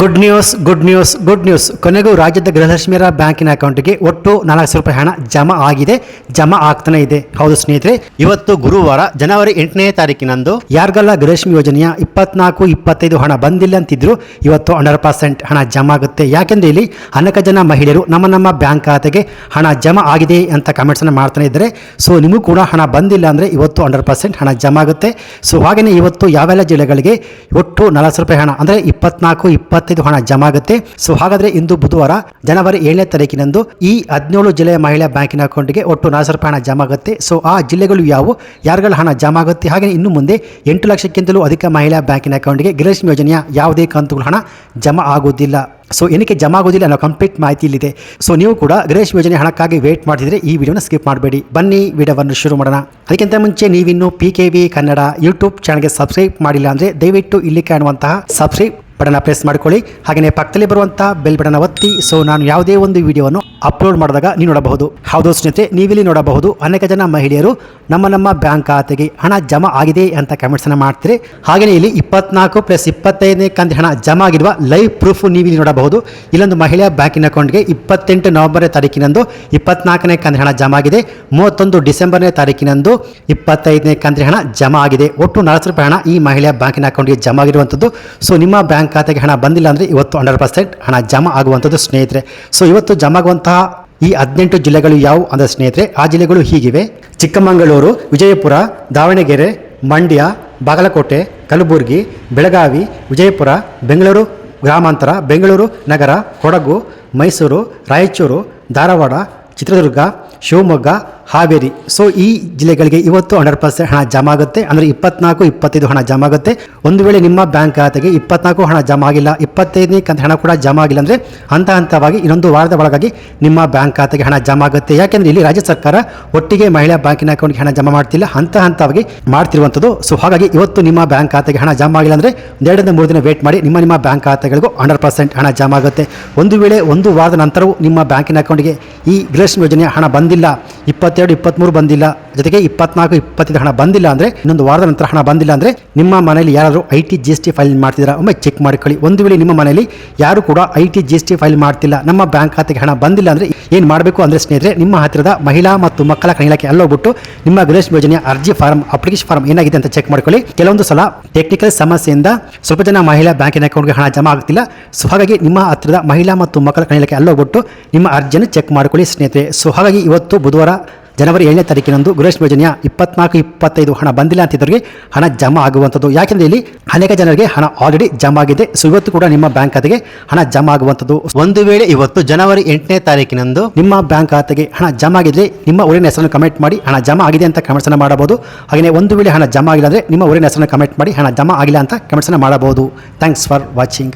Good news good news good news ಕೊನೆಗೂ ರಾಜ್ಯದ ಗೃಹಲಕ್ಷ್ಮಿಯರ ಬ್ಯಾಂಕಿನ ಅಕೌಂಟ್ಗೆ ಒಟ್ಟು ನಾಲ್ಕು ಸಾವಿರ ರೂಪಾಯಿ ಹಣ ಜಮಾ ಆಗಿದೆ. ಜಮಾ ಆಗ್ತಾನೆ ಇದೆ. ಹೌದು ಸ್ನೇಹಿತರೆ, ಇವತ್ತು ಗುರುವಾರ ಜನವರಿ ಎಂಟನೇ ತಾರೀಕಿನಂದು ಯಾರಿಗೆಲ್ಲ ಗೃಹಲಕ್ಷ್ಮಿ ಯೋಜನೆಯ ಇಪ್ಪತ್ನಾಲ್ಕು, ಇಪ್ಪತ್ತೈದು ಹಣ ಬಂದಿಲ್ಲ ಅಂತಿದ್ರು, ಇವತ್ತು ಹಂಡ್ರೆಡ್ ಪರ್ಸೆಂಟ್ ಹಣ ಜಮಾ ಆಗುತ್ತೆ. ಯಾಕೆಂದ್ರೆ ಇಲ್ಲಿ ಅನೇಕ ಜನ ಮಹಿಳೆಯರು ನಮ್ಮ ನಮ್ಮ ಬ್ಯಾಂಕ್ ಖಾತೆಗೆ ಹಣ ಜಮಾ ಆಗಿದೆ ಅಂತ ಕಮೆಂಟ್ಸ್ ಅನ್ನು ಮಾಡ್ತಾನೆ ಇದ್ದರೆ. ಸೊ ನಿಮಗೂ ಕೂಡ ಹಣ ಬಂದಿಲ್ಲ ಅಂದ್ರೆ ಇವತ್ತು ಹಂಡ್ರೆಡ್ ಪರ್ಸೆಂಟ್ ಹಣ ಜಮಾ ಆಗುತ್ತೆ. ಸೊ ಹಾಗೆಯೇ ಇವತ್ತು ಯಾವೆಲ್ಲ ಜಿಲ್ಲೆಗಳಿಗೆ ಒಟ್ಟು ನಲವತ್ತು ರೂಪಾಯಿ ಹಣ ಅಂದ್ರೆ ಇಪ್ಪತ್ನಾಲ್ಕು ಇಪ್ಪತ್ತೈದು ಹಣ ಜಮಾ ಆಗುತ್ತೆ ಸೊ ಹಾಗಾದ್ರೆ ಇಂದು ಬುಧವಾರ ಜನವರಿ ಏಳನೇ ತಾರೀಕಿನಂದು ಈ ಹದಿನೇಳು ಜಿಲ್ಲೆಯ ಮಹಿಳಾ ಬ್ಯಾಂಕಿನ ಅಕೌಂಟ್ಗೆ ಒಟ್ಟು ನಾಲ್ಕು ರೂಪಾಯಿ ಹಣ ಜಮಾ ಆಗುತ್ತೆ ಸೊ ಆ ಜಿಲ್ಲೆಗಳು ಯಾವುವು? ಯಾರುಗಳ ಹಣ ಜಮಾ ಆಗುತ್ತೆ ಹಾಗೆ ಇನ್ನು ಮುಂದೆ ಎಂಟು ಲಕ್ಷಕ್ಕಿಂತಲೂ ಅಧಿಕ ಮಹಿಳಾ ಬ್ಯಾಂಕಿನ ಅಕೌಂಟ್ಗೆ ಗೃಹಲಕ್ಷ್ಮಿ ಯೋಜನೆಯ ಯಾವುದೇ ಕಂತುಗಳ ಹಣ ಜಮಾ ಆಗುವುದಿಲ್ಲ. ಸೊ ಏನಕ್ಕೆ ಜಮಾ ಆಗೋದಿಲ್ಲ ಅನ್ನೋ ಕಂಪ್ಲೀಟ್ ಮಾಹಿತಿ ಇಲ್ಲಿದೆ. ಸೊ ನೀವು ಕೂಡ ಗೃಹಲಕ್ಷ್ಮಿ ಯೋಜನೆ ಹಣಕ್ಕಾಗಿ ವೇಟ್ ಮಾಡ್ತಿದ್ರೆ ಈ ವಿಡಿಯೋನ ಸ್ಕಿಪ್ ಮಾಡಬೇಡಿ. ಬನ್ನಿ, ವಿಡಿಯೋವನ್ನು ಶುರು ಮಾಡೋಣ. ಅದಕ್ಕಿಂತ ಮುಂಚೆ ನೀವಿನ್ನು P K V Kannada YouTube ಚಾನಲ್ಗೆ ಸಬ್ಸ್ಕ್ರೈಬ್ ಮಾಡಿಲ್ಲ ಅಂದರೆ ದಯವಿಟ್ಟು ಇಲ್ಲಿ ಕಾಣುವಂತಹ ಸಬ್ಸ್ಕ್ರೈಬ್ ಬಟನ್ ಪ್ರೆಸ್ ಮಾಡ್ಕೊಳ್ಳಿ. ಹಾಗೆಯೇ ಪಕ್ಕದಲ್ಲಿ ಬರುವಂಥ ಬೆಲ್ ಬಟನ್ ಒತ್ತಿ. ಸೊ ನಾನು ಯಾವುದೇ ಒಂದು ವಿಡಿಯೋವನ್ನು ಅಪ್ಲೋಡ್ ಮಾಡಿದಾಗ ನೀವು ನೋಡಬಹುದು. ಹೌದು ಸ್ನೇಹಿತರೆ, ನೀವಿಲ್ಲಿ ನೋಡಬಹುದು ಅನೇಕ ಜನ ಮಹಿಳೆಯರು ನಮ್ಮ ನಮ್ಮ ಬ್ಯಾಂಕ್ ಖಾತೆಗೆ ಹಣ ಜಮಾ ಆಗಿದೆ ಅಂತ ಕಮೆಂಟ್ಸನ್ನು ಮಾಡ್ತೀರಿ ಹಾಗೆಯೇ ಇಲ್ಲಿ ಇಪ್ಪತ್ನಾಲ್ಕು ಪ್ಲಸ್ ಇಪ್ಪತ್ತೈದನೇ ಕಂತು ಹಣ ಜಮಾ ಆಗಿರುವ ಲೈವ್ ಪ್ರೂಫ್ ನೀವಿಲ್ಲಿ ನೋಡಬಹುದು. ಇಲ್ಲೊಂದು ಮಹಿಳೆಯ ಬ್ಯಾಂಕಿನ ಅಕೌಂಟ್ಗೆ ಇಪ್ಪತ್ತೆಂಟು ನವೆಂಬರ್ ತಾರೀಕಿನಂದು ಇಪ್ಪತ್ನಾಲ್ಕನೇ ಕಂತು ಹಣ ಜಮಾ ಆಗಿದೆ. ಮೂವತ್ತೊಂದು ಡಿಸೆಂಬರ್ನೇ ತಾರೀಕಿನಂದು ಇಪ್ಪತ್ತೈದನೇ ಕಂತು ಹಣ ಜಮಾ ಆಗಿದೆ. ಒಟ್ಟು ನಾಲ್ಕು ರೂಪಾಯಿ ಹಣ ಈ ಮಹಿಳೆಯ ಬ್ಯಾಂಕಿನ ಅಕೌಂಟ್ಗೆ ಜಮಾ ಆಗಿರುವಂಥದ್ದು ಸೊ ನಿಮ್ಮ ಬ್ಯಾಂಕ್ ಖಾತೆಗೆ ಹಣ ಬಂದಿಲ್ಲ ಅಂದರೆ ಇವತ್ತು ಹಂಡ್ರೆಡ್ ಪರ್ಸೆಂಟ್ ಹಣ ಜಮಾ ಆಗುವಂಥದ್ದು ಸ್ನೇಹಿತರೆ. ಸೊ ಇವತ್ತು ಜಮಾ ಆಗುವಂತಹ ಈ ಹದಿನೆಂಟು ಜಿಲ್ಲೆಗಳು ಯಾವುವು ಅಂದರೆ ಸ್ನೇಹಿತರೆ, ಆ ಜಿಲ್ಲೆಗಳು ಹೀಗಿವೆ. ಚಿಕ್ಕಮಗಳೂರು, ವಿಜಯಪುರ, ದಾವಣಗೆರೆ, ಮಂಡ್ಯ, ಬಾಗಲಕೋಟೆ, ಕಲಬುರಗಿ, ಬೆಳಗಾವಿ, ವಿಜಯಪುರ, ಬೆಂಗಳೂರು ಗ್ರಾಮಾಂತರ, ಬೆಂಗಳೂರು ನಗರ, ಕೊಡಗು, ಮೈಸೂರು, ರಾಯಚೂರು, ಧಾರವಾಡ, ಚಿತ್ರದುರ್ಗ ಶಿವಮೊಗ್ಗ, ಹಾವೇರಿ. ಸೊ ಈ ಜಿಲ್ಲೆಗಳಿಗೆ ಇವತ್ತು ಹಂಡ್ರೆಡ್ ಪರ್ಸೆಂಟ್ ಹಣ ಜಮಾ ಆಗುತ್ತೆ. ಅಂದರೆ ಇಪ್ಪತ್ನಾಲ್ಕು, ಇಪ್ಪತ್ತೈದು ಹಣ ಜಮಾ ಆಗುತ್ತೆ. ಒಂದು ವೇಳೆ ನಿಮ್ಮ ಬ್ಯಾಂಕ್ ಖಾತೆಗೆ ಇಪ್ಪತ್ನಾಲ್ಕು ಹಣ ಜಮಾ ಆಗಿಲ್ಲ, ಇಪ್ಪತ್ತೈದನೇ ಕಂತು ಹಣ ಕೂಡ ಜಮಾ ಆಗಿಲ್ಲ ಅಂದರೆ ಹಂತ ಹಂತವಾಗಿ ಇನ್ನೊಂದು ವಾರದ ಒಳಗಾಗಿ ನಿಮ್ಮ ಬ್ಯಾಂಕ್ ಖಾತೆಗೆ ಹಣ ಜಮಾ ಆಗುತ್ತೆ. ಯಾಕೆಂದರೆ ಇಲ್ಲಿ ರಾಜ್ಯ ಸರ್ಕಾರ ಒಟ್ಟಿಗೆ ಮಹಿಳಾ ಬ್ಯಾಂಕಿನ ಅಕೌಂಟ್ಗೆ ಹಣ ಜಮಾ ಮಾಡ್ತಿಲ್ಲ. ಹಂತ ಹಂತವಾಗಿ ಮಾಡ್ತಿರುವಂಥದ್ದು ಸೊ ಹಾಗಾಗಿ ಇವತ್ತು ನಿಮ್ಮ ಬ್ಯಾಂಕ್ ಖಾತೆಗೆ ಹಣ ಜಮಾ ಆಗಿಲ್ಲ ಅಂದರೆ ಎರಡರಿಂದ ಮೂರು ದಿನ ವೇಟ್ ಮಾಡಿ ನಿಮ್ಮ ನಿಮ್ಮ ಬ್ಯಾಂಕ್ ಖಾತೆಗಳಿಗೂ ಹಂಡ್ರೆಡ್ ಪರ್ಸೆಂಟ್ ಹಣ ಜಮಾ ಆಗುತ್ತೆ. ಒಂದು ವೇಳೆ ಒಂದು ವಾರದ ನಂತರವೂ ನಿಮ್ಮ ಬ್ಯಾಂಕಿನ ಅಕೌಂಟ್ಗೆ ಈ ಗೃಹಲಕ್ಷ್ಮಿ ಯೋಜನೆಯ ಹಣ ಬಂದಿಲ್ಲ ಇಪ್ಪತ್ತೆರಡು ಇಪ್ಪತ್ತ್ಮೂರು ಬಂದಿಲ್ಲ, ಜೊತೆಗೆ ಇಪ್ಪತ್ನಾಲ್ಕು, ಇಪ್ಪತ್ತೈದು ಹಣ ಬಂದಿಲ್ಲ ಅಂದರೆ, ಇನ್ನೊಂದು ವಾರದ ನಂತರ ಹಣ ಬಂದಿಲ್ಲ ಅಂದರೆ, ನಿಮ್ಮ ಮನೆಯಲ್ಲಿ ಯಾರಾದರೂ I T G S T file ಮಾಡ್ತಿದ್ದೀರಾ? ಒಮ್ಮೆ ಚೆಕ್ ಮಾಡ್ಕೊಳ್ಳಿ. ಒಂದು ವೇಳೆ ನಿಮ್ಮ ಮನೆಯಲ್ಲಿ ಯಾರು ಕೂಡ I T G S T file ಮಾಡ್ತಿಲ್ಲ, ನಮ್ಮ ಬ್ಯಾಂಕ್ ಖಾತೆಗೆ ಹಣ ಬಂದಿಲ್ಲ ಅಂದರೆ ಏನು ಮಾಡಬೇಕು ಅಂದರೆ ಸ್ನೇಹಿತರೆ, ನಿಮ್ಮ ಹತ್ತಿರದ ಮಹಿಳಾ ಮತ್ತು ಮಕ್ಕಳ ಇಲಾಖೆ ಅಲ್ಲೋಗ್ಬಿಟ್ಟು ನಿಮ್ಮ ಗೃಹಲಕ್ಷ್ಮಿ ಯೋಜನೆಯ ಅರ್ಜಿ ಫಾರ್ಮ್ ಅಪ್ಲಿಕೇಶನ್ ಫಾರ್ಮ್ ಏನಾಗಿದೆ ಅಂತ ಚೆಕ್ ಮಾಡ್ಕೊಳ್ಳಿ. ಕೆಲವೊಂದು ಸಲ ಟೆಕ್ನಿಕಲ್ ಸಮಸ್ಯೆಯಿಂದ ಸ್ವಲ್ಪ ಜನ ಮಹಿಳಾ ಬ್ಯಾಂಕಿನ ಅಕೌಂಟ್ಗೆ ಹಣ ಜಮಾ ಆಗ್ತಿಲ್ಲ. ಸೊ ಹಾಗಾಗಿ ನಿಮ್ಮ ಹತ್ತಿರದ ಮಹಿಳಾ ಮತ್ತು ಮಕ್ಕಳ ಇಲಾಖೆ ಅಲ್ಲೋಗ್ಬಿಟ್ಟು ನಿಮ್ಮ ಅರ್ಜಿಯನ್ನು ಚೆಕ್ ಮಾಡ್ಕೊಳ್ಳಿ ಸ್ನೇಹಿತರೆ. ಸೊ ಹಾಗಾಗಿ ಇವತ್ತು ಬುಧವಾರ ಜನವರಿ ಏಳನೇ ತಾರೀಕಿನಂದು ಗೃಹಲಕ್ಷ್ಮಿ ಯೋಜನೆಯ ಇಪ್ಪತ್ನಾಲ್ಕು ಇಪ್ಪತ್ತೈದು ಹಣ ಬಂದಿಲ್ಲ ಅಂತಿದ್ದವರಿಗೆ ಹಣ ಜಮಾ ಆಗುವಂಥದ್ದು. ಯಾಕೆಂದರೆ ಇಲ್ಲಿ ಅನೇಕ ಜನರಿಗೆ ಹಣ ಆಲ್ರೆಡಿ ಜಮಾ ಆಗಿದೆ. ಸೊ ಇವತ್ತು ಕೂಡ ನಿಮ್ಮ ಬ್ಯಾಂಕ್ ಖಾತೆಗೆ ಹಣ ಜಮಾ ಆಗುವಂಥದ್ದು. ಒಂದು ವೇಳೆ ಇವತ್ತು ಜನವರಿ ಎಂಟನೇ ತಾರೀಕಿನಂದು ನಿಮ್ಮ ಬ್ಯಾಂಕ್ ಖಾತೆಗೆ ಹಣ ಜಮಾ ಆಗಿದ್ರೆ ನಿಮ್ಮ ಊರಿನ ಹೆಸರನ್ನು ಕಮೆಂಟ್ ಮಾಡಿ ಹಣ ಜಮಾ ಆಗಿದೆ ಅಂತ ಕಮೆಂಟ್ಸ್ ಅನ್ನು ಮಾಡಬಹುದು. ಹಾಗೆಯೇ ಒಂದು ವೇಳೆ ಹಣ ಜಮಾ ಆಗಿಲ್ಲ ಅಂದರೆ ನಿಮ್ಮ ಊರಿನ ಹೆಸರನ್ನು ಕಮೆಂಟ್ ಮಾಡಿ ಹಣ ಜಮಾ ಆಗಿಲ್ಲ ಅಂತ ಕಮೆಂಟ್ಸ್ ಅನ್ನು ಮಾಡಬಹುದು. Thanks for watching